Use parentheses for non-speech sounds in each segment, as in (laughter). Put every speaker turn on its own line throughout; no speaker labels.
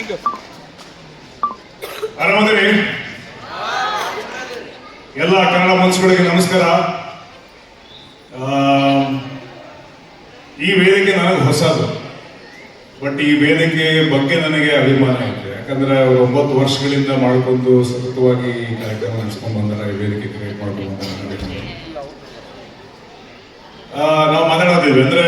Thank
ಎಲ್ಲ ಕನ್ನಡ ಮನಸ್ಸುಗಳಿಗೆ ನಮಸ್ಕಾರ. ಈ ವೇದಿಕೆ ನನಗೆ ಹೊಸದು. ಬಟ್ ಈ ವೇದಿಕೆ ಬಗ್ಗೆ ನನಗೆ ಅಭಿಮಾನ ಇದೆ. ಯಾಕಂದ್ರೆ ಒಂಬತ್ತು ವರ್ಷಗಳಿಂದ ಮಾಡ್ಕೊಂಡು ಸತತವಾಗಿ ಈ ಕಾರ್ಯಕ್ರಮ ನಡೆಸ್ಕೊಂಡು ಬಂದಾರ, ಈ ವೇದಿಕೆ ಕ್ರಿಯೇಟ್ ಮಾಡ್ಕೊಂಡು ನಾವು ಮಾತಾಡೋದಿದ್ವಿ ಅಂದ್ರೆ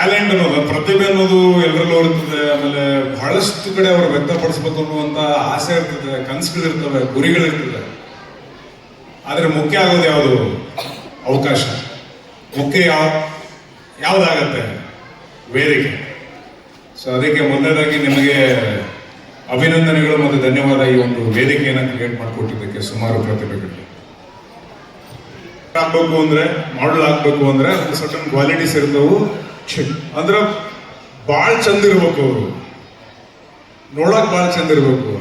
ಟ್ಯಾಲೆಂಟ್ ಅನ್ನೋದು, ಪ್ರತಿಭೆ ಅನ್ನೋದು ಎಲ್ಲರಲ್ಲೂ ಇರ್ತದೆ. ಆಮೇಲೆ ಬಹಳಷ್ಟು ಕಡೆ ಅವ್ರು ವ್ಯಕ್ತಪಡಿಸ್ಬೇಕು ಅನ್ನುವಂತ ಆಸೆ ಇರ್ತದೆ, ಕನಸುಗಳಿರ್ತವೆ, ಗುರಿಗಳಿರ್ತದೆ. ಆದರೆ ಮುಖ್ಯ ಆಗೋದು ಯಾವುದು? ಅವಕಾಶ. ಮುಖ್ಯ ಯಾವ, ಯಾವ್ದಾಗತ್ತೆ? ವೇದಿಕೆ. ಸೊ ಅದಕ್ಕೆ ಮೊದಲನೇದಾಗಿ ನಿಮಗೆ ಅಭಿನಂದನೆಗಳು ಮತ್ತು ಧನ್ಯವಾದ ಈ ಒಂದು ವೇದಿಕೆಯನ್ನು ಕ್ರಿಯೇಟ್ ಮಾಡಿಕೊಟ್ಟಿದ್ದಕ್ಕೆ ಸುಮಾರು ಪ್ರತಿಭೆಗಳು ಆಗ್ಬೇಕು ಅಂದ್ರೆ ಮಾಡಲ್ ಆಗ್ಬೇಕು ಅಂದ್ರೆ ಸರ್ಟನ್ ಕ್ವಾಲಿಟೀಸ್ ಇರ್ತವು. ಅಂದ್ರ ಬಾಳ್ ಚಂದ ಇರ್ಬೇಕು ಅವರು. ನೋಡಕ್ ಬಾಳ್ ಚಂದ ಇರ್ಬೇಕು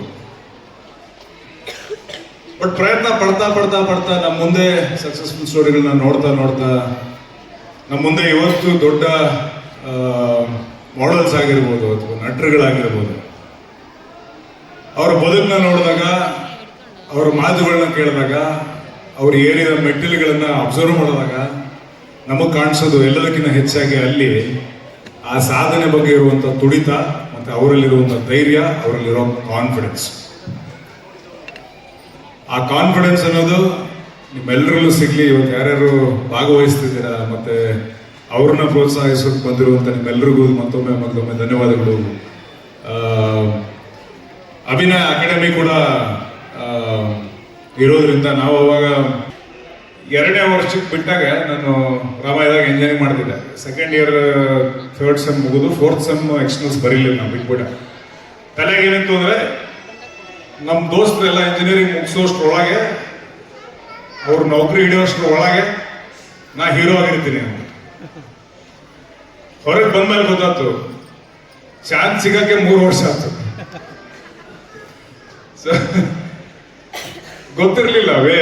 ಬಟ್ ಪ್ರಯತ್ನ ಪಡ್ತಾ ಪಡ್ತಾ ಪಡ್ತಾ ನಮ್ಮ ಮುಂದೆ ಸಕ್ಸಸ್ಫುಲ್ ಸ್ಟೋರಿಗಳನ್ನ ನೋಡ್ತಾ ನೋಡ್ತಾ ನಮ್ಮ ಮುಂದೆ ಇವತ್ತು ದೊಡ್ಡ ಮಾಡೆಲ್ಸ್ ಆಗಿರ್ಬೋದು ಅಥವಾ ನಟರುಗಳಾಗಿರ್ಬೋದು. ಅವ್ರ ಬದುಕನ್ನ ನೋಡಿದಾಗ, ಅವ್ರ ಮಾತುಗಳನ್ನ ಕೇಳಿದಾಗ, ಅವ್ರು ಏರಿದ ಮೆಟ್ಟಿಲುಗಳನ್ನ ಅಬ್ಸರ್ವ್ ಮಾಡಿದಾಗ ನಮಗೆ ಕಾಣಿಸೋದು ಎಲ್ಲದಕ್ಕಿಂತ ಹೆಚ್ಚಾಗಿ ಅಲ್ಲಿ ಆ ಸಾಧನೆ ಬಗ್ಗೆ ಇರುವಂಥ ತುಡಿತ ಮತ್ತೆ ಅವರಲ್ಲಿರುವಂಥ ಧೈರ್ಯ, ಅವರಲ್ಲಿರೋ ಕಾನ್ಫಿಡೆನ್ಸ್ ಆ ಕಾನ್ಫಿಡೆನ್ಸ್ ಅನ್ನೋದು ನಿಮ್ಮೆಲ್ಲರಲ್ಲೂ ಸಿಗ್ಲಿ ಇವತ್ತು ಯಾರ್ಯಾರು ಭಾಗವಹಿಸ್ತಿದ್ದೀರಾ ಮತ್ತೆ ಅವ್ರನ್ನ ಪ್ರೋತ್ಸಾಹಿಸೋಕೆ ಬಂದಿರುವಂತ ನಿಮ್ಮೆಲ್ಲರಿಗೂ ಮತ್ತೊಮ್ಮೆ ಮತ್ತೊಮ್ಮೆ ಧನ್ಯವಾದಗಳು. ಅಭಿನಯ ಅಕಾಡೆಮಿ ಕೂಡ ಇರೋದ್ರಿಂದ ನಾವು ಅವಾಗ ಎರಡನೇ ವರ್ಷಕ್ಕೆ ಬಿಟ್ಟಾಗ ನಾನು ರಾಮಾಯದಾಗ ಇಂಜಿನಿಯರಿಂಗ್ ಮಾಡ್ತಿದ್ದೆ. ಸೆಕೆಂಡ್ ಇಯರ್ ಥರ್ಡ್ ಸೆಮ್ ಮುಗಿದು ಫೋರ್ತ್ ಸೆಮ್ ಎಕ್ಸ್ಟರ್ನಲ್ಸ್ ಬರೀಲಿಲ್ಲ ನಾವು, ಬಿಟ್ಬಿಟ್ಟೆ. ತಲೆಗೆ ಏನಿತ್ತು ಅಂದರೆ ನಮ್ಮ ದೋಸ್ತರೆಲ್ಲ ಇಂಜಿನಿಯರಿಂಗ್ ಮುಗಿಸೋಷ್ಟ್ರೊಳಗೆ ಅವ್ರ ನೌಕರಿ ಹಿಡಿಯೋಷ್ಟ್ರ ಒಳಗೆ ನಾ ಹೀರೋ ಆಗಿರ್ತೀನಿ ಹೊರಗೆ ಬಂದ್ಮೇಲೆ ಗೊತ್ತಾಯ್ತು ಚಾನ್ಸ್ ಸಿಗಕ್ಕೆ ಮೂರು ವರ್ಷ ಆಯ್ತು. ಗೊತ್ತಿರ್ಲಿಲ್ಲ ಅವೇ.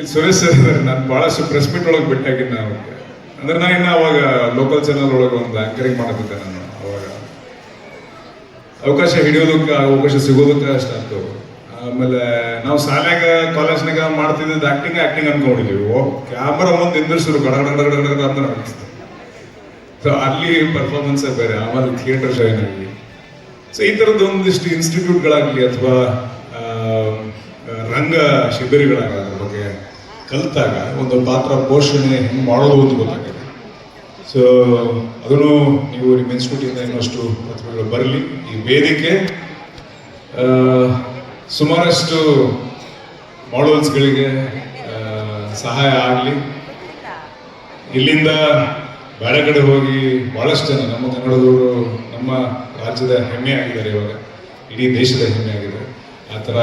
ಇಲ್ಲಿ ಸುರೇಶ್ ಸರ್ ನಾನು ಬಹಳಷ್ಟು ಪ್ರೆಸ್ ಮೀಟ್ ಒಳಗೆ ಬಿಟ್ಟಾಗಿನ ಅವ್ರಿಗೆ. ಅಂದ್ರೆ ನಾನು ಇನ್ನು ಅವಾಗ ಲೋಕಲ್ ಚಾನಲ್ ಒಳಗೆ ಒಂದು ಆಂಕರಿಂಗ್ ಮಾಡ್ತಿದ್ದೆ ನಾನು ಅವಾಗ. ಅವಕಾಶ ಹಿಡಿಯೋದಕ್ಕೆ ಅವಕಾಶ ಸಿಗೋದಕ್ಕೆ ಅಷ್ಟು ಆಯ್ತು. ಆಮೇಲೆ ನಾವು ಶಾಲ್ಯಾಗ ಕಾಲೇಜ್ನಾಗ ಮಾಡ್ತಿದ್ದ ಆಕ್ಟಿಂಗ್ ಆಕ್ಟಿಂಗ್ ಅನ್ಕೊಂಡಿದ್ದೀವಿ ಓ ಕ್ಯಾಮ್ರಾ ಒಂದು ನಿಂದಿರ್ಸಿದ್ರು. ಗಡ ಗಡ ಗಡ ಅಂತ ಅನಿಸ್ತು. ಸೊ ಅಲ್ಲಿ ಪರ್ಫಾರ್ಮೆನ್ಸ್ ಬೇರೆ, ಆಮೇಲೆ ಥಿಯೇಟರ್ ಜಾಯ್ನ್ ಆಗಲಿ ಸೊ ಈ ಥರದ್ದು ಒಂದಿಷ್ಟು ಇನ್ಸ್ಟಿಟ್ಯೂಟ್ಗಳಾಗಲಿ ಅಥವಾ ರಂಗ ಶಿಬಿರಗಳಾಗಲಿ ಬಗ್ಗೆ ಕಲಿತಾಗ ಒಂದು ಪಾತ್ರ ಪೋಷಣೆ ಹೆಂಗೆ ಮಾಡೋದು ಅಂತ ಗೊತ್ತಾಗಿದೆ ಸೊ ಅದನ್ನು ನೀವು ನಿಮ್ಮ ಇನ್ಸ್ಟಿಟ್ಯೂಟಿಂದ ಇನ್ನಷ್ಟು ಪ್ರತಿಭೆಗಳು ಬರಲಿ. ಈ ವೇದಿಕೆ ಸುಮಾರಷ್ಟು ಮಾಡಲ್ಸ್ಗಳಿಗೆ ಸಹಾಯ ಆಗಲಿ. ಇಲ್ಲಿಂದ ಬೇರೆ ಕಡೆ ಹೋಗಿ ಭಾಳಷ್ಟು ಜನ ನಮ್ಮ ಕನ್ನಡದವರು ನಮ್ಮ ರಾಜ್ಯದ ಹೆಮ್ಮೆ ಆಗಿದ್ದಾರೆ ಇವಾಗ. ಇಡೀ ದೇಶದ ಹೆಮ್ಮೆ ಆಗಿದೆ ಆ ಥರ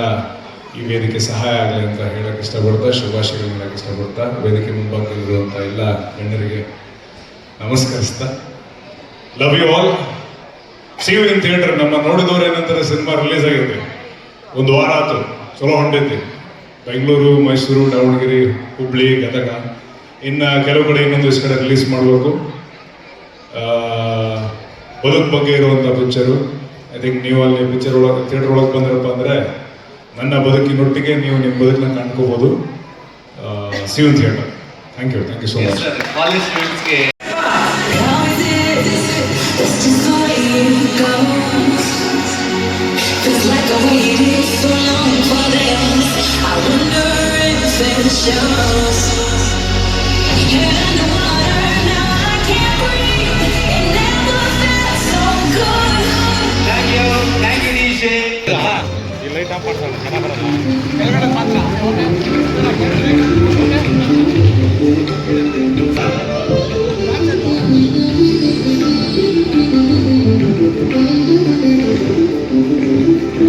ಈ ವೇದಿಕೆ ಸಹಾಯ ಆಗಲಿ ಅಂತ ಹೇಳಕ್ಕೆ ಇಷ್ಟಪಡ್ತಾ, ಶುಭಾಶಯಗಳು ಹೇಳಕ್ಕೆ ಇಷ್ಟಪಡ್ತಾ, ವೇದಿಕೆ ಮುಂಭಾಗದಲ್ಲಿರುವಂಥ ಎಲ್ಲ ಗಣ್ಯರಿಗೆ ನಮಸ್ಕರಿಸ್ತಾ. Love you all see you in theatre ನಮ್ಮ ನೋಡಿದವರು ಏನಂತಾರೆ ಸಿನಿಮಾ ರಿಲೀಸ್ ಆಗಿದೆ ಒಂದು ವಾರ ಆಯ್ತು. ಚಲೋ ಹೊಂಟೈತಿ. ಬೆಂಗಳೂರು, ಮೈಸೂರು, ದಾವಣಗೆರೆ, ಹುಬ್ಳಿ, ಗದಗ. ಇನ್ನು ಕೆಲವು ಕಡೆ ಇನ್ನೊಂದು ಕಡೆ ರಿಲೀಸ್ ಮಾಡಬೇಕು. ಬದುಕು ಬಗ್ಗೆ ಇರುವಂಥ ಪಿಕ್ಚರು ಐ ಥಿಂಕ್ ನೀವು ಅಲ್ಲಿ ಪಿಕ್ಚರ್ ಒಳಗೆ ಥಿಯೇಟರ್ ಒಳಗೆ ಬಂದಿರಪ್ಪ ಅಂದರೆ ನನ್ನ ಬದುಕಿನೊಟ್ಟಿಗೆ ನೀವು ನಿಮ್ಮ
ಬದುಕಿನ ಕಾಣ್ಕೋಬಹುದು civil theatre thank you thank you so
much Yeah
ಈ ಲೈಟ್ ಆಫ್ ಮಾಡ್ಸೋಣ ಚೆನ್ನಾಗಿ ಬರಲ್ಲ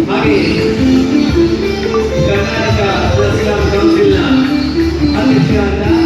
ಹಾಗೆ ಕರ್ನಾಟಕ ಫಿಲಂ ಕೌನ್ಸಿಲ್ನ ಅಧ್ಯಕ್ಷರಾದ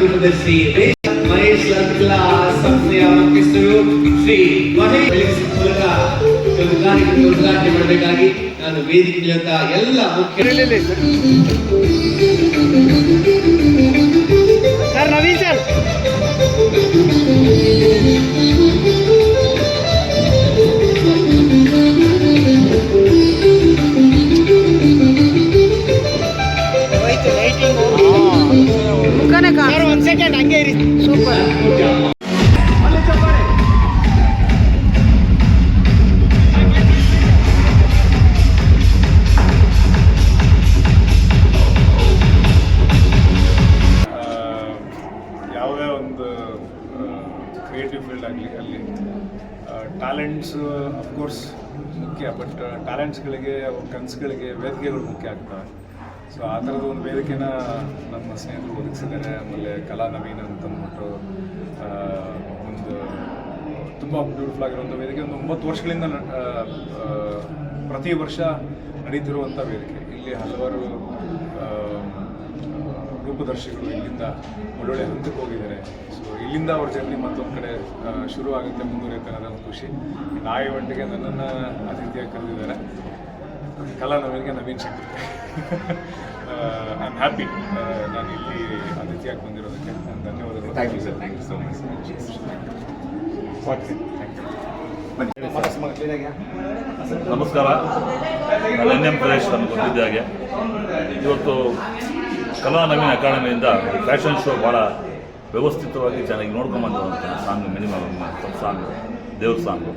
ಖ್ಯಾತ ದೂರದರ್ಶಿ ಮಹೇಶ್ ಲಂಕ್ಲಾ ಸಂಸ್ಥೆಯ ಮುಖ್ಯಸ್ಥರು ಶ್ರೀ ಮಹೇಶ್. ಮೂಲಕ ಕಾರ್ಯಕ್ರಮ ಉದ್ಘಾಟನೆ ಮಾಡಬೇಕಾಗಿ ನಾನು ವೇದಿಕೆಯಂತ ಎಲ್ಲ ಮುಖ್ಯ
ಯಾವುದೇ ಒಂದು ಕ್ರಿಯೇಟಿವ್ ಫೀಲ್ಡ್ ಆಗಲಿ, ಅಲ್ಲಿ ಟ್ಯಾಲೆಂಟ್ಸ್ ಅಫ್ಕೋರ್ಸ್ ಮುಖ್ಯ ಬಟ್ ಟ್ಯಾಲೆಂಟ್ಸ್ಗಳಿಗೆ ಅವ್ರ ಕನಸುಗಳಿಗೆ ವೇದಿಕೆಗಳು ಮುಖ್ಯ ಆಗ್ತವೆ ಸೊ ಆ ಥರದ ಒಂದು ವೇದಿಕೆನ ನಮ್ಮ ಸ್ನೇಹಿತರು ಒದಗಿಸಿದ್ದಾರೆ. ಆಮೇಲೆ ಕಲಾ ನವೀನ್ ಅಂತ ಅಂದ್ಬಿಟ್ಟು ಒಂದು ತುಂಬ ಬ್ಯೂಟಿಫುಲ್ ಆಗಿರುವಂಥ ವೇದಿಕೆ. ಒಂದು ಒಂಬತ್ತು ವರ್ಷಗಳಿಂದ ಪ್ರತಿ ವರ್ಷ ನಡೀತಿರುವಂಥ ವೇದಿಕೆ. ಇಲ್ಲಿ ಹಲವಾರು ರೂಪದರ್ಶಿಗಳು ಇಲ್ಲಿಂದ ಒಳ್ಳೊಳ್ಳೆ ಹಂತಕ್ಕೆ ಹೋಗಿದ್ದಾರೆ. ಸೊ ಇಲ್ಲಿಂದ ಅವ್ರ ಜರ್ನಿ ಮತ್ತೊಂದು ಕಡೆ ಶುರು ಆಗುತ್ತೆ ಮುಂದುವರಿಯುತ್ತೆ ಅನ್ನೋದು ಒಂದು ಖುಷಿ. ನಾಯಿ ಇವೆಂಟ್ಗೆ ನನ್ನನ್ನು ಅತಿಥಿಯಾಗಿ ಕರೆದಿದ್ದಾರೆ. Kala ನವೀನಿಗೆ Naveen Shakti I am happy ನಾನು ಇಲ್ಲಿ ಅತಿಥಿಯಾಗಿ ಬಂದಿರೋದಕ್ಕೆ ನಾನು ಧನ್ಯವಾದಗಳು. Thank you sir thank you so much
ನಮಸ್ಕಾರ. ಅರಣ್ಯಂ ಪ್ರದೇಶ ನಮ್ಗೆ ಗೊತ್ತಿದ್ದ ಹಾಗೆ. ಇವತ್ತು ಕಲಾ ನವೀನ ಅಕಾಡೆಮಿಯಿಂದ ಫ್ಯಾಷನ್ ಶೋ ಭಾಳ ವ್ಯವಸ್ಥಿತವಾಗಿ ಚೆನ್ನಾಗಿ ನೋಡ್ಕೊಂಬಂದಂಥ ಸಾಂಗ್, ಮಿನಿಮಮ್ ಸಾಂಗ್, ದೇವ್ರ ಸಾಂಗು.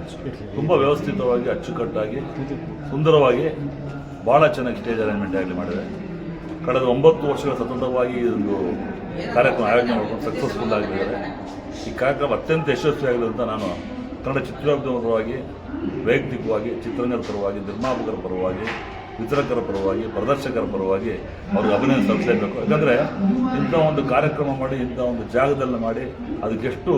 ತುಂಬ ವ್ಯವಸ್ಥಿತವಾಗಿ, ಅಚ್ಚುಕಟ್ಟಾಗಿ, ಸುಂದರವಾಗಿ ಭಾಳ ಚೆನ್ನಾಗಿ ಸ್ಟೇಜ್ ಅರೇಂಜ್ಮೆಂಟ್ ಆಗಲಿ ಮಾಡಿದೆ. ಕಳೆದ ಒಂಬತ್ತು ವರ್ಷಗಳ ಸತತವಾಗಿ ಒಂದು ಕಾರ್ಯಕ್ರಮ ಆಯೋಜನೆ ಮಾಡ್ಕೊಂಡು ಸಕ್ಸಸ್ಫುಲ್ ಆಗಿದ್ದಾರೆ. ಈ ಕಾರ್ಯಕ್ರಮ ಅತ್ಯಂತ ಯಶಸ್ವಿಯಾಗಿದೆ ಅಂತ ನಾನು ಕನ್ನಡ ಚಿತ್ರೋದ್ಯಮದ ಪರವಾಗಿ, ವೈಯಕ್ತಿಕವಾಗಿ, ಚಿತ್ರರಂಗದ ಪರವಾಗಿ, ನಿರ್ಮಾಪಕರ ಪರವಾಗಿ ವಿತರಕರ ಪರವಾಗಿ, ಪ್ರದರ್ಶಕರ ಪರವಾಗಿ ಅವ್ರಿಗೆ ಅಭಿನಂದನೆ ಸಲ್ಲಿಸಲೇಬೇಕು. ಯಾಕಂದರೆ ಇಂಥ ಒಂದು ಕಾರ್ಯಕ್ರಮ ಮಾಡಿ, ಇಂಥ ಒಂದು ಜಾಗದಲ್ಲಿ ಮಾಡಿ ಅದಕ್ಕೆಷ್ಟು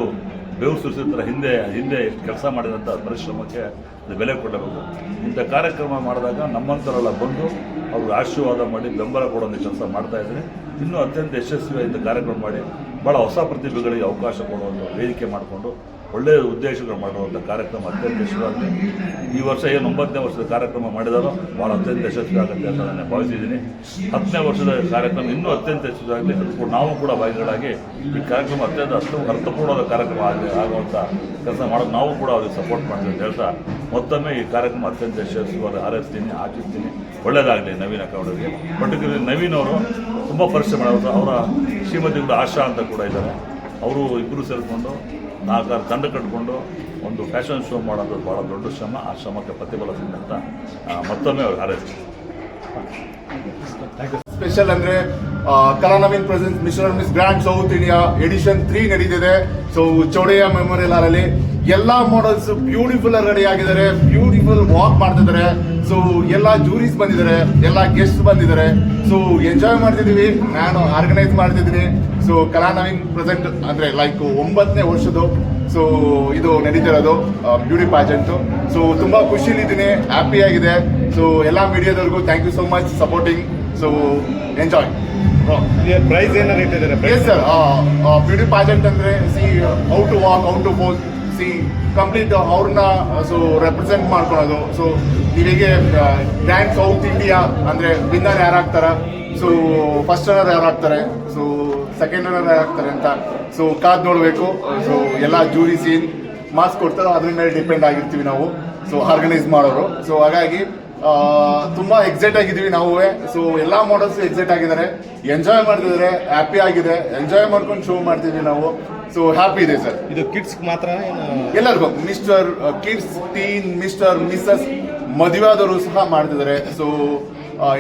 ಬೆವರು ಸುರಿಸಿದ್ರ ಹಿಂದೆ ಹಿಂದೆ ಎಷ್ಟು ಕೆಲಸ ಮಾಡಿದಂಥ ಪರಿಶ್ರಮಕ್ಕೆ ಅದು ಬೆಲೆ ಕೊಡಬೇಕು. ಇಂಥ ಕಾರ್ಯಕ್ರಮ ಮಾಡಿದಾಗ ನಮ್ಮಂಥರೆಲ್ಲ ಬಂದು ಅವ್ರಿಗೆ ಆಶೀರ್ವಾದ ಮಾಡಿ ಬೆಂಬಲ ಕೊಡೋ ಕೆಲಸ ಮಾಡ್ತಾ ಇದ್ದೀನಿ. ಇನ್ನೂ ಅತ್ಯಂತ ಯಶಸ್ವಿಯಾದ ಕಾರ್ಯಕ್ರಮ ಮಾಡಿ ಭಾಳ ಹೊಸ ಪ್ರತಿಭೆಗಳಿಗೆ ಅವಕಾಶ ಕೊಡುವಂಥ ವೇದಿಕೆ ಮಾಡಿಕೊಂಡು ಒಳ್ಳೆಯ ಉದ್ದೇಶಗಳು ಮಾಡುವಂಥ ಕಾರ್ಯಕ್ರಮ ಅತ್ಯಂತ ಯಶಸ್ವಿ ಈ ವರ್ಷ ಏನು ಒಂಬತ್ತನೇ ವರ್ಷದ ಕಾರ್ಯಕ್ರಮ ಮಾಡಿದಾರೋ ಭಾಳ ಅತ್ಯಂತ ಯಶಸ್ವಿ ಆಗುತ್ತೆ ಅಂತ ನಾನು ಭಾವಿಸಿದ್ದೀನಿ. ಹತ್ತನೇ ವರ್ಷದ ಕಾರ್ಯಕ್ರಮ ಇನ್ನೂ ಅತ್ಯಂತ ಯಶಸ್ವಿಯಾಗಲಿ. ಅದಕ್ಕೂ ನಾವು ಕೂಡ ಭಾಗಿಗಳಾಗಿ ಈ ಕಾರ್ಯಕ್ರಮ ಅತ್ಯಂತ ಅಷ್ಟು ಅರ್ಥಪೂರ್ಣವಾದ ಕಾರ್ಯಕ್ರಮ ಆಗಲಿ ಆಗುವಂಥ ಕೆಲಸ ಮಾಡೋದು ನಾವು ಕೂಡ ಅವ್ರಿಗೆ ಸಪೋರ್ಟ್ ಮಾಡ್ತೀವಿ ಅಂತ ಹೇಳ್ತಾ ಮತ್ತೊಮ್ಮೆ ಈ ಕಾರ್ಯಕ್ರಮ ಅತ್ಯಂತ ಯಶಸ್ವಿಯಾಗಿ ಹಾರೈಸ್ತೀನಿ, ಆಚರಿಸ್ತೀನಿ. ಒಳ್ಳೆಯದಾಗಲಿ ನವೀನ ಅಕ್ಕವರಿಗೆ ಪರ್ಟಿಕ್ಯುಲರ್ ನವೀನ್ ಅವರು ತುಂಬ ಪರಿಶ್ರಮ ಅವರ ಶ್ರೀಮತಿಗಳು ಆಶಾ ಅಂತ ಕೂಡ ಇದ್ದಾರೆ. ಅವರು ಇಬ್ಬರು ಸೇರಿಕೊಂಡು ನಾಲ್ಕಾರು ತಂಡ ಕಟ್ಕೊಂಡು ಒಂದು ಫ್ಯಾಷನ್ ಶೋ ಮಾಡೋದು ಭಾಳ ದೊಡ್ಡ ಶ್ರಮ, ಆ ಶ್ರಮಕ್ಕೆ ಪ್ರತಿಫಲ ಸಿಗುತ್ತೆ ಅಂತ ಮತ್ತೊಮ್ಮೆ ಅವ್ರು ಹಾರೈಸ್ತಾರೆ.
ಸ್ಪೆಷಲ್ ಅಂದ್ರೆ Kala Naveen presence mister miss grand south India edition three ನಡೀತಿದೆ. ಸೊ ಚೌಡಯ್ಯ ಮೆಮೋರಿಯಲ್ ಹಾಲ್ ಅಲ್ಲಿ ಎಲ್ಲಾ ಮಾಡೆಲ್ಸ್ ಬ್ಯೂಟಿಫುಲ್ ರೆಡಿ ಆಗಿದ್ದಾರೆ. ಬ್ಯೂಟಿಫುಲ್ ವಾಕ್ ಮಾಡ್ತಿದ್ದಾರೆ. ಸೊ ಎಲ್ಲ ಜೂರೀಸ್ ಬಂದಿದ್ದಾರೆ. ಎಲ್ಲ ಗೆಸ್ಟ್ ಬಂದಿದ್ದಾರೆ. ಸೊ ಎಂಜಾಯ್ ಮಾಡ್ತಿದೀವಿ ನಾನು ಆರ್ಗನೈಸ್ ಮಾಡ್ತಿದ್ದೀನಿ. ಸೊ ಕಲಾ ನವೀನ್ ಪ್ರೆಸೆಂಟ್ ಅಂದ್ರೆ ಲೈಕ್ ಒಂಬತ್ತನೇ ವರ್ಷದ್ದು. ಸೊ ಇದು ನಡೀತಿರೋದು ಬ್ಯೂಟಿ ಪ್ಯಾಜೆಂಟ್ ಸೊ ತುಂಬಾ ಖುಷಿಲಿದ್ದೀನಿ ಹ್ಯಾಪಿ ಆಗಿದೆ. ಸೊ ಎಲ್ಲಾ ಮೀಡಿಯಾದವ್ರಿಗೂ thank you so much supporting so enjoy
prize ಏನಾರು ಇಟ್ಟಿದ್ದಾರೆ?
ಸರ್ ಬ್ಯೂಟಿ ಪಾಜೆಂಟ್ ಅಂದ್ರೆ see how to walk how to pose see complete ಅವ್ರನ್ನ ಸೊ ರೆಪ್ರೆಸೆಂಟ್ ಮಾಡ್ಕೊಳೋದು. ಸೊ ಇವಿಗೆ ಗ್ರ್ಯಾಂಡ್ ಸೌತ್ ಇಂಡಿಯಾ ಅಂದರೆ ವಿನ್ನರ್ ಯಾರಾಗ್ತಾರ? ಸೊ ಫಸ್ಟ್ ರನ್ನರ್ ಯಾರಾಗ್ತಾರೆ? ಸೊ ಸೆಕೆಂಡ್ ರನ್ನರ್ ಯಾರಾಗ್ತಾರೆ ಅಂತ ಸೊ ಕಾದ್ ನೋಡಬೇಕು. ಸೊ ಎಲ್ಲ ಜೂರಿ ಸೀನ್ ಮಾರ್ಕ್ಸ್ ಕೊಡ್ತಾರೋ ಅದ್ರ ಮೇಲೆ ಡಿಪೆಂಡ್ ಆಗಿರ್ತೀವಿ ನಾವು. ಸೊ ಆರ್ಗನೈಸ್ ಮಾಡೋರು. ಸೊ ಹಾಗಾಗಿ ತುಂಬಾ ಎಕ್ಸೈಟ್ ಆಗಿದೀವಿ ನಾವು. ಸೊ ಎಲ್ಲಾ ಮಾಡಲ್ಸ್ ಎಕ್ಸೈಟ್ ಆಗಿದ್ದಾರೆ. ಎಂಜಾಯ್ ಮಾಡ್ತಿದ್ದಾರೆ. ಹ್ಯಾಪಿ ಆಗಿದೆ. ಎಂಜಾಯ್ ಮಾಡ್ಕೊಂಡು ಶೋ ಮಾಡ್ತಿದ್ವಿ ನಾವು. ಸೊ ಹ್ಯಾಪಿ ಇದೆ ಸರ್
ಇದು ಕಿಡ್ಸ್ ಮಾತ್ರ
ಎಲ್ಲರಿಗೂ. Mister kids teen mister missus ಮದುವೆಯಾದವರು ಸಹ ಮಾಡ್ತಿದ್ದಾರೆ. ಸೊ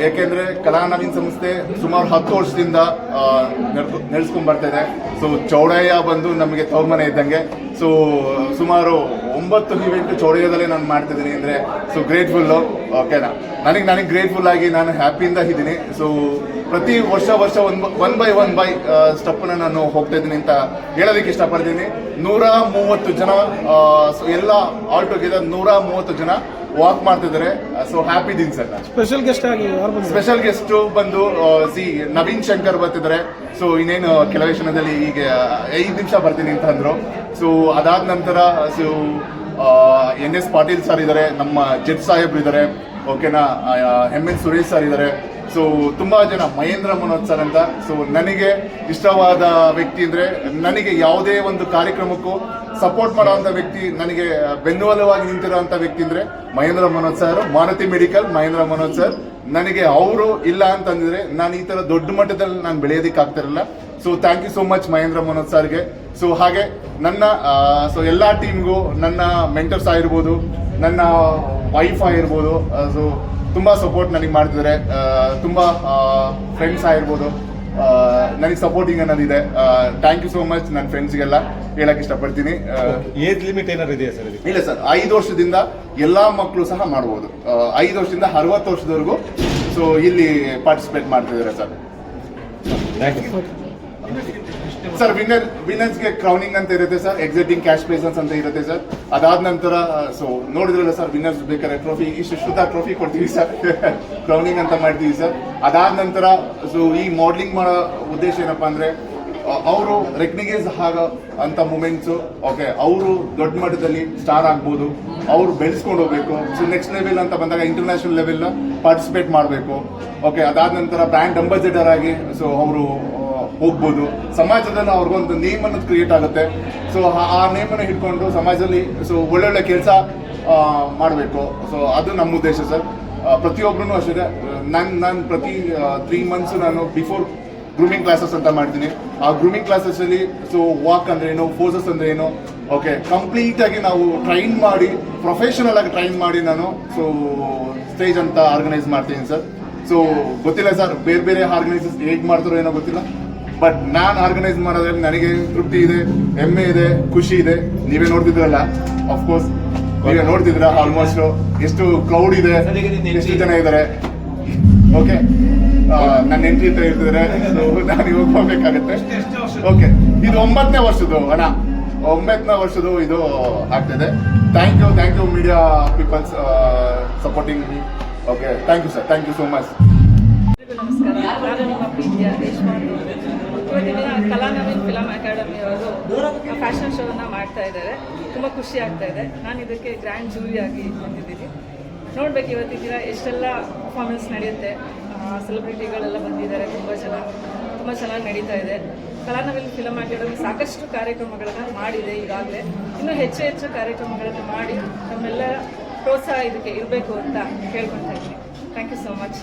ಯಾಕೆಂದ್ರೆ ಕಲಾನವೀನ್ ಸಂಸ್ಥೆ ಸುಮಾರು ಹತ್ತು ವರ್ಷದಿಂದ ನಡೆಸ್ಕೊಂಡ್ ಬರ್ತಾ ಇದೆ. ಸೊ ಚೌಡಯ್ಯ ಬಂದು ನಮಗೆ ತೌರ್ಮನೆ ಇದ್ದಂಗೆ. ಸೊ ಸುಮಾರು ಒಂಬತ್ತು ಇವೆಂಟ್ ಚೋಡಿಯೋದಲ್ಲಿ ನಾನು ಮಾಡ್ತಿದ್ದೀನಿ ಅಂದರೆ ಸೊ ಗ್ರೇಟ್ಫುಲ್ಲು ಓಕೆನಾ ನನಗೆ ನನಗೆ ಗ್ರೇಟ್ಫುಲ್ ಆಗಿ ನಾನು ಹ್ಯಾಪಿಯಿಂದ ಇದ್ದೀನಿ. ಸೊ ಪ್ರತಿ ವರ್ಷ ವರ್ಷ one one by one by ಸ್ಟೆಪ್ನ ನಾನು ಹೋಗ್ತಾ ಇದ್ದೀನಿ ಅಂತ ಹೇಳೋದಕ್ಕೆ ಇಷ್ಟಪಡ್ತೀನಿ. ನೂರ ಮೂವತ್ತು ಜನ ಎಲ್ಲ ಆಲ್ ಟುಗೆದರ್ ನೂರ ಮೂವತ್ತು ಜನ ವಾಕ್ ಮಾಡ್ತಿದ್ದಾರೆ. ಸೊ ಹ್ಯಾಪಿ ದಿನ್ಸ್ ಸರ್
ಸ್ಪೆಷಲ್ ಗೆಸ್ಟ್ ಆಗಿ
ಸ್ಪೆಷಲ್ ಗೆಸ್ಟ್ ಬಂದು ಸಿ ನವೀನ್ ಶಂಕರ್ ಬರ್ತಿದ್ದಾರೆ. ಸೊ ಇನ್ನೇನು ಕೆಲವೇ ಕ್ಷಣದಲ್ಲಿ ಈಗ ಐದು ನಿಮಿಷ ಬರ್ತೀನಿ ಅಂತ ಅಂದ್ರು. ಸೊ ಅದಾದ ನಂತರ so N S Patil sir ಇದ್ದಾರೆ ನಮ್ಮ ಜಡ್ ಸಾಹೇಬ್ರು ಇದ್ದಾರೆ. ಓಕೆನಾ ಎಂ ಎನ್ ಸುರೇಶ್ ಸರ್ ಇದ್ದಾರೆ. ಸೊ ತುಂಬಾ ಜನ ಮಹೇಂದ್ರ ಮನೋಜ್ ಸರ್ ಅಂತ. ಸೊ ನನಗೆ ಇಷ್ಟವಾದ ವ್ಯಕ್ತಿ ಅಂದರೆ ನನಗೆ ಯಾವುದೇ ಒಂದು ಕಾರ್ಯಕ್ರಮಕ್ಕೂ ಸಪೋರ್ಟ್ ಮಾಡುವಂತ ವ್ಯಕ್ತಿ ನನಗೆ ಬೆನ್ನುವಲವಾಗಿ ನಿಂತಿರುವಂತ ವ್ಯಕ್ತಿ ಅಂದರೆ Mahendra Manoj sir. Maruti medical, Mahendra Manoj sir. ನನಗೆ ಅವರು ಇಲ್ಲ ಅಂತಂದಿದ್ರೆ ನಾನು ಈ ತರ ದೊಡ್ಡ ಮಟ್ಟದಲ್ಲಿ ನಾನು ಬೆಳೆಯೋದಕ್ಕೆ ಆಗ್ತಿರಲ್ಲ so thank you so much Mahendra Manoj ಸರ್ಗೆ. ಸೊ ಹಾಗೆ ನನ್ನ ಸೊ ಎಲ್ಲ ಟೀಮ್ಗೂ ನನ್ನ ಮೆಂಟರ್ಸ್ ಆಗಿರ್ಬೋದು, ನನ್ನ ವೈಫ್ ಆಗಿರ್ಬೋದು ಸೊ ತುಂಬ ಸಪೋರ್ಟ್ ನನಗೆ ಮಾಡ್ತಿದ್ದಾರೆ ತುಂಬಾ ಫ್ರೆಂಡ್ಸ್ ಆಗಿರ್ಬೋದು. ನನಗೆ ಸಪೋರ್ಟಿಂಗ್ ಅನ್ನೋದಿದೆ. ಥ್ಯಾಂಕ್ ಯು ಸೋ ಮಚ್ ನನ್ನ ಫ್ರೆಂಡ್ಸ್ಗೆಲ್ಲ ಹೇಳಕ್ ಇಷ್ಟಪಡ್ತೀನಿ.
ಏಜ್ ಲಿಮಿಟ್ ಏನಾದ್ರು ಇದೆಯಾ ಸರ್
ಇಲ್ಲ ಸರ್ ಐದು ವರ್ಷದಿಂದ ಎಲ್ಲಾ ಮಕ್ಕಳು ಸಹ ಮಾಡ್ಬೋದು. ಐದು ವರ್ಷದಿಂದ ಅರವತ್ತು ವರ್ಷದವರೆಗೂ ಸೊ ಇಲ್ಲಿ ಪಾರ್ಟಿಸಿಪೇಟ್ ಮಾಡ್ತಿದ್ದಾರೆ sir.
Thank you
sir winner ವಿನ್ನರ್ಸ್ಗೆ crowning ಅಂತ ಇರುತ್ತೆ ಸರ್ ಎಕ್ಸಿಟಿಂಗ್ ಕ್ಯಾಶ್ ಪ್ರೈಸಸ್ ಅಂತ ಇರುತ್ತೆ ಸರ್ ಅದಾದ ನಂತರ ಸೊ ನೋಡಿದ್ರಲ್ಲ ಸರ್ ವಿನ್ನರ್ಸ್ ಬೇಕಾದ್ರೆ ಟ್ರೋಫಿ ಇಷ್ಟು ಟ್ರೋಫಿ ಕೊಡ್ತೀವಿ ಸರ್ ಕ್ರೌನಿಂಗ್ (laughs) ಅಂತ ಮಾಡ್ತೀವಿ ಸರ್ ಅದಾದ ನಂತರ ಸೊ ಈ ಮಾಡ್ಲಿಂಗ್ ಮಾಡೋ ಉದ್ದೇಶ ಏನಪ್ಪ ಅಂದ್ರೆ ಅವರು ರೆಕಗ್ನೈಸ್ ಆಗೋ ಅಂತ ಮೂಮೆಂಟ್ಸು ಓಕೆ ಅವರು ದೊಡ್ಡ ಮಟ್ಟದಲ್ಲಿ ಸ್ಟಾರ್ ಆಗ್ಬೋದು. ಅವರು ಬೆಳೆಸ್ಕೊಂಡು ಹೋಗ್ಬೇಕು. ಸೊ ನೆಕ್ಸ್ಟ್ ಲೆವೆಲ್ ಅಂತ ಬಂದಾಗ ಇಂಟರ್ನ್ಯಾಷನಲ್ ಲೆವೆಲ್ ಪಾರ್ಟಿಸಿಪೇಟ್ ಮಾಡಬೇಕು. ಓಕೆ ಅದಾದ ನಂತರ ಬ್ರ್ಯಾಂಡ್ ಅಂಬಾಸಿಡರ್ ಆಗಿ ಸೊ ಅವರು ಹೋಗ್ಬೋದು. ಸಮಾಜದಲ್ಲಿ ಅವ್ರಿಗೊಂದು ನೇಮ್ ಅನ್ನೋದು ಕ್ರಿಯೇಟ್ ಆಗುತ್ತೆ. ಸೊ ಆ ನೇಮ್ ಅನ್ನು ಹಿಡ್ಕೊಂಡು ಸಮಾಜದಲ್ಲಿ ಸೊ ಒಳ್ಳೊಳ್ಳೆ ಕೆಲಸ ಮಾಡಬೇಕು. ಸೊ ಅದು ನಮ್ಮ ಉದ್ದೇಶ ಸರ್ ಪ್ರತಿಯೊಬ್ಬರೂ ಅಷ್ಟೇ ನಾನು ನಾನು ಪ್ರತಿ ತ್ರೀ ಮಂತ್ಸ್ ನಾನು ಬಿಫೋರ್ ಗ್ರೂಮಿಂಗ್ ಕ್ಲಾಸಸ್ ಅಂತ ಮಾಡ್ತೀನಿ. ಆ ಗ್ರೂಮಿಂಗ್ ಕ್ಲಾಸಸ್ ಅಲ್ಲಿ ಸೊ ವಾಕ್ ಅಂದ್ರೆ ಏನು ಫೋರ್ಸಸ್ ಅಂದ್ರೆ ಏನು ಓಕೆ ಕಂಪ್ಲೀಟ್ ಆಗಿ ನಾವು ಟ್ರೈನ್ ಮಾಡಿ ಪ್ರೊಫೆಷನಲ್ ಆಗಿ ಟ್ರೈನ್ ಮಾಡಿ ನಾನು ಸೊ ಸ್ಟೇಜ್ ಅಂತ ಆರ್ಗನೈಸ್ ಮಾಡ್ತೀನಿ ಸರ್ ಸೊ ಗೊತ್ತಿಲ್ಲ ಸರ್ ಬೇರೆ ಬೇರೆ ಆರ್ಗನೈಸಸ್ ಹೇಗೆ ಮಾಡ್ತಾರೋ ಏನೋ ಗೊತ್ತಿಲ್ಲ. ಬಟ್ ನಾನು ಆರ್ಗನೈಸ್ ಮಾಡೋದ್ರಲ್ಲಿ ನನಗೆ ತೃಪ್ತಿ ಇದೆ, ಹೆಮ್ಮೆ ಇದೆ, ಖುಷಿ ಇದೆ. ನೀವೇ ನೋಡ್ತಿದ್ರಲ್ಲ? ಅಫ್ಕೋರ್ಸ್ ನೀವೇ ನೋಡ್ತಿದ್ರ ಆಲ್ಮೋಸ್ಟ್ ಎಷ್ಟು ಕ್ರೌಡ್ ಇದೆ, ಎಷ್ಟು ಜನ ಇದ್ದಾರೆ? ಓಕೆ ನನ್ನ ಎಂಟ್ರಿ ಹತ್ರ ಇರ್ತಿದ್ರೆ. ನಾನು ಇವಾಗ ಹೋಗ್ಬೇಕಾಗತ್ತೆ. ಓಕೆ ಇದು ಒಂಬತ್ತನೇ ವರ್ಷದ್ದು, ಅಣ್ಣ. ಒಂಬತ್ತನೇ ವರ್ಷದ್ದು ಇದು ಆಗ್ತಿದೆ. Thank you thank you media peoples supporting me okay thank you sir thank you so
much ನಮಸ್ಕಾರ. ಪ್ರೀತಿಯ ಕಲಾನವೀನ್ ಫಿಲಮ್ ಅಕಾಡೆಮಿ ಅವರು ಫ್ಯಾಷನ್ ಶೋವನ್ನು ಮಾಡ್ತಾ ಇದ್ದಾರೆ. ತುಂಬ ಖುಷಿ ಆಗ್ತಾ ಇದೆ. ನಾನು ಇದಕ್ಕೆ ಗ್ರ್ಯಾಂಡ್ ಜೂರಿ ಆಗಿ ಬಂದಿದ್ದೀನಿ. ನೋಡ್ಬೇಕು ಇವತ್ತಿನ ದಿನ ಎಷ್ಟೆಲ್ಲ ಪರ್ಫಾರ್ಮೆನ್ಸ್ ನಡೆಯುತ್ತೆ. ಸೆಲೆಬ್ರಿಟಿಗಳೆಲ್ಲ ಬಂದಿದ್ದಾರೆ. ತುಂಬ ಜನ, ತುಂಬ ಚೆನ್ನಾಗಿ ನಡೀತಾ ಇದೆ. ಕಲಾನವಿಲ್ ಫಿಲಮ್ ಅಕಾಡೆಮಿ ಸಾಕಷ್ಟು ಕಾರ್ಯಕ್ರಮಗಳನ್ನು ಮಾಡಿದೆ ಈಗಾಗಲೇ. ಇನ್ನೂ ಹೆಚ್ಚು ಹೆಚ್ಚು ಕಾರ್ಯಕ್ರಮಗಳನ್ನು ಮಾಡಿ ನಮ್ಮೆಲ್ಲ ಪ್ರೋತ್ಸಾಹ ಇದಕ್ಕೆ ಇರಬೇಕು ಅಂತ ಕೇಳ್ಕೊತಾ ಇದ್ದೀನಿ. Thank you so much